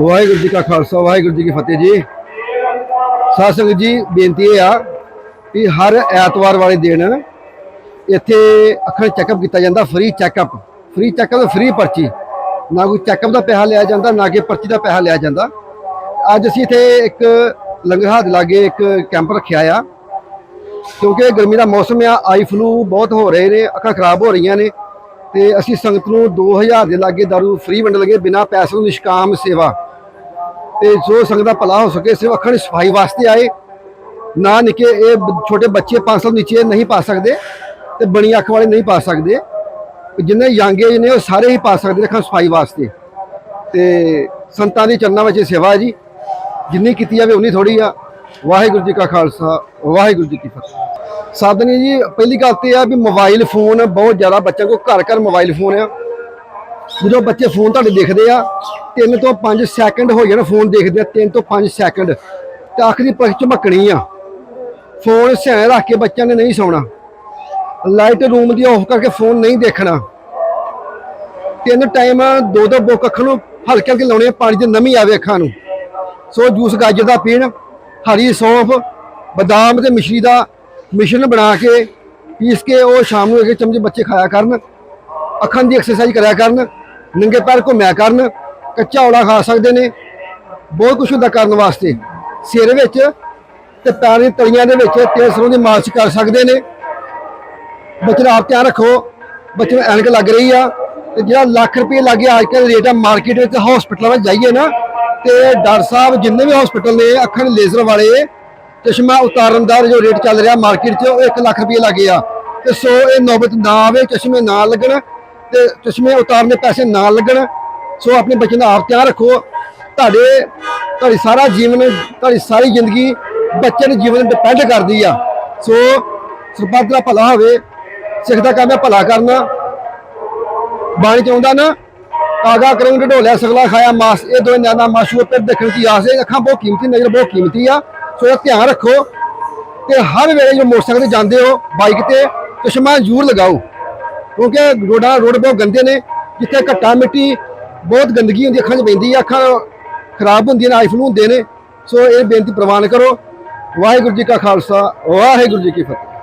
ਵਾਹਿਗੁਰੂ ਜੀ ਕਾ ਖਾਲਸਾ, ਵਾਹਿਗੁਰੂ ਜੀ ਕੀ ਫਤਿਹ ਜੀ। ਸਾਧ ਸੰਗਤ ਜੀ, ਬੇਨਤੀ ਇਹ ਆ ਕਿ ਹਰ ਐਤਵਾਰ ਵਾਲੇ ਦਿਨ ਇੱਥੇ ਅੱਖਾਂ ਚੈੱਕਅਪ ਕੀਤਾ ਜਾਂਦਾ ਫ੍ਰੀ ਚੈੱਕਅਪ ਫ੍ਰੀ ਚੈੱਕਅਪ ਦਾ ਫ੍ਰੀ ਪਰਚੀ। ਨਾ ਕੋਈ ਚੈੱਕਅਪ ਦਾ ਪੈਸਾ ਲਿਆ ਜਾਂਦਾ, ਨਾ ਕਿ ਪਰਚੀ ਦਾ ਪੈਸਾ ਲਿਆ ਜਾਂਦਾ। ਅੱਜ ਅਸੀਂ ਇੱਥੇ ਇੱਕ ਲੰਗਰ ਦੇ ਲਾਗੇ ਇੱਕ ਕੈਂਪ ਰੱਖਿਆ ਆ। ਕਿਉਂਕਿ ਗਰਮੀ ਦਾ ਮੌਸਮ ਆ, ਆਈ ਫਲੂ ਬਹੁਤ ਹੋ ਰਹੇ ਨੇ, ਅੱਖਾਂ ਖਰਾਬ ਹੋ ਰਹੀਆਂ ਨੇ। ਤੇ ਅਸੀਂ ਸੰਗਤ ਨੂੰ 2000 ਦੇ ਲਾਗੇ ਦਾਰੂ ਫ੍ਰੀ ਵੰਡ ਲਗੇ ਬਿਨਾਂ ਪੈਸੇ ਤੋਂ ਨਿਸ਼ਕਾਮ ਸੇਵਾ। ਤੇ ਜੋ ਸੰਗਤ ਦਾ ਭਲਾ ਹੋ ਸਕੇ ਸਿਰਫ ਅੱਖਾਂ ਦੀ ਸਫ਼ਾਈ ਵਾਸਤੇ ਆਏ। ਨਾ ਨਿੱਕੇ, ਇਹ ਛੋਟੇ ਬੱਚੇ 5 ਸਾਲ ਨੀਚੇ ਨਹੀਂ ਪਾ ਸਕਦੇ ਤੇ ਬਣੀ ਅੱਖ ਵਾਲੇ ਨਹੀਂ ਪਾ ਸਕਦੇ। ਜਿੰਨੇ ਯੰਗ ਏਜ ਨੇ, ਉਹ ਸਾਰੇ ਹੀ ਪਾ ਸਕਦੇ ਅੱਖਾਂ ਸਫ਼ਾਈ ਵਾਸਤੇ। ਤੇ ਸੰਤਾਂ ਦੀ ਚਰਨਾਂ ਵਿੱਚ ਇਹ ਸੇਵਾ ਹੈ ਜੀ। ਜਿੰਨੀ ਕੀਤੀ ਜਾਵੇ, ਉਨੀ ਥੋੜੀ ਆ। ਵਾਹਿਗੁਰੂ ਜੀ ਕਾ ਖਾਲਸਾ, ਵਾਹਿਗੁਰੂ ਜੀ ਕੀ ਫਤਿਹ। ਸਾਧਨੀ ਜੀ, ਪਹਿਲੀ ਗੱਲ ਤੇ ਆ ਵੀ ਮੋਬਾਈਲ ਫੋਨ ਬਹੁਤ ਜ਼ਿਆਦਾ ਬੱਚਿਆਂ ਕੋਲ ਘਰ ਘਰ ਮੋਬਾਈਲ ਫੋਨ ਆ। ਜਦੋਂ ਬੱਚੇ ਫੋਨ ਤੁਹਾਡੇ ਦੇਖਦੇ ਆ 3 ਤੋਂ 5 ਸੈਕਿੰਡ ਹੋ ਜਾਣਾ ਫੋਨ ਦੇਖਦੇ ਆ 3 ਤੋਂ 5 ਸੈਕਿੰਡ ਤੇ ਅੱਖ ਦੀ ਪਲਕ ਝਮਕਣੀ ਆ। ਫੋਨ ਸਿਆਣੇ ਰੱਖ ਕੇ ਬੱਚਿਆਂ ਨੇ ਨਹੀਂ ਸੌਣਾ। ਲਾਈਟ ਰੂਮ ਦੀ ਆਫ ਕਰਕੇ ਫੋਨ ਨਹੀਂ ਦੇਖਣਾ। ਤਿੰਨ ਟਾਈਮ ਦੋ ਦੋ ਬੁੱਕ ਅੱਖਾਂ ਨੂੰ ਹਲਕੇ ਹਲਕੇ ਲਾਉਣੇ ਪਾਣੀ ਦੀ ਨਮੀ ਆਵੇ ਅੱਖਾਂ ਨੂੰ। ਸੋ ਜੂਸ, ਗਾਜਰ ਦਾ ਪੀਣ, ਹਰੀ ਸੌਂਫ, ਬਦਾਮ ਤੇ ਮਿਸ਼ਰੀ ਦਾ ਮਿਸ਼ਰਣ ਬਣਾ ਕੇ ਪੀਸ ਕੇ ਉਹ ਸ਼ਾਮ ਨੂੰ ਇੱਕ ਚਮਚ ਬੱਚੇ ਖਾਇਆ ਕਰਨ। ਅੱਖਾਂ ਦੀ ਐਕਸਰਸਾਈਜ਼ ਕਰਿਆ ਕਰਨ। ਨੰਗੇ ਪੈਰ ਘੁੰਮਿਆ ਕਰਨ ਕੱਚਾ ਔਲਾ ਖਾ ਸਕਦੇ ਨੇ। ਬਹੁਤ ਕੁਝ ਹੁੰਦਾ ਕਰਨ ਵਾਸਤੇ। ਸਿਰ ਵਿੱਚ ਤੇ ਪੈਰ ਦੀ ਤਲੀਆਂ ਦੇ ਵਿੱਚ ਤੇਲ ਸਰੋਂ ਦੀ ਮਾਲਿਸ਼ ਕਰ ਸਕਦੇ ਨੇ। ਬੱਚੇ ਦਾ ਆਪ ਧਿਆਨ ਰੱਖੋ। ਬੱਚੇ ਨੂੰ ਐਨਕ ਲੱਗ ਰਹੀ ਆ। ਤੇ ਜਿਹੜਾ ਲੱਖ ਰੁਪਏ ਲੱਗੇ ਅੱਜ ਕੱਲ੍ਹ ਰੇਟ ਆ ਮਾਰਕੀਟ ਵਿੱਚ ਹਸਪੀਟਲਾਂ ਵਿੱਚ ਜਾਈਏ ਨਾ, ਤੇ ਡਾਕਟਰ ਸਾਹਿਬ ਜਿੰਨੇ ਵੀ ਹਸਪੀਟਲ ਨੇ, ਅੱਖਾਂ ਦੇ ਲੇਜ਼ਰ ਵਾਲੇ, ਚਸ਼ਮਾ ਉਤਾਰਨ ਦਾ ਜੋ ਰੇਟ ਚੱਲ ਰਿਹਾ ਮਾਰਕੀਟ 'ਚ, ਉਹ 1 ਲੱਖ ਰੁਪਏ ਲੱਗੇ ਆ ਤੇ ਸੋ ਇਹ ਨੌਬਤ ਨਾ ਆਵੇ, ਚਸ਼ਮੇ ਨਾ ਲੱਗਣ ਤੇ ਚਸ਼ਮੇ ਉਤਾਰਨ ਪੈਸੇ ਨਾ ਲੱਗਣ। ਸੋ ਆਪਣੇ ਬੱਚੇ ਦਾ ਆਪ ਧਿਆਨ ਰੱਖੋ। ਤੁਹਾਡੇ, ਤੁਹਾਡੀ ਸਾਰਾ ਜੀਵਨ, ਤੁਹਾਡੀ ਸਾਰੀ ਜ਼ਿੰਦਗੀ ਬੱਚੇ ਦੇ ਜੀਵਨ ਡਿਪੈਂਡ ਕਰਦੀ ਆ। ਸੋ ਸਰਬੱਤ ਦਾ ਭਲਾ ਹੋਵੇ, ਸਿੱਖ ਦਾ ਕੰਮ ਹੈ ਭਲਾ ਕਰਨਾ। ਬਾਣੀ ਚ ਆਉਂਦਾ ਨਾ, ਆਗਾ ਕਰਮ ਢੋਲਿਆ, ਸਗਲਾ ਖਾਇਆ, ਮਾਸ, ਇਹ ਦੋਵੇਂ ਨਿਆਣਾ ਮਾਸ਼ੂ ਉੱਤੇ ਦੇਖਣ ਦੀ ਆਸ ਹੈ। ਅੱਖਾਂ ਬਹੁਤ ਕੀਮਤੀ ਨਜ਼ਰ ਬਹੁਤ ਕੀਮਤੀ ਆ। ਸੋ ਇਹ ਧਿਆਨ ਰੱਖੋ ਤੇ ਹਰ ਵੇਲੇ ਜਦੋਂ ਮੋਟਰਸਾਈਕਲ ਤੇ ਜਾਂਦੇ ਹੋ, ਬਾਈਕ ਤੇ ਚਸ਼ਮਾ ਜ਼ਰੂਰ ਲਗਾਓ। ਕਿਉਂਕਿ ਰੋਡਾਂ, ਰੋਡ ਬਹੁਤ ਗੰਦੇ ਨੇ, ਜਿੱਥੇ ਘੱਟਾ ਮਿੱਟੀ, ਬਹੁਤ ਗੰਦਗੀ ਹੁੰਦੀ, ਅੱਖਾਂ 'ਚ ਪੈਂਦੀ ਆ, ਅੱਖਾਂ ਖਰਾਬ ਹੁੰਦੀਆਂ ਨੇ ਆਈਫਲੂ ਹੁੰਦੇ ਨੇ। ਸੋ ਇਹ ਬੇਨਤੀ ਪ੍ਰਵਾਨ ਕਰੋ। ਵਾਹਿਗੁਰੂ ਜੀ ਕਾ ਖਾਲਸਾ, ਵਾਹਿਗੁਰੂ ਜੀ ਕੀ ਫਤਿਹ।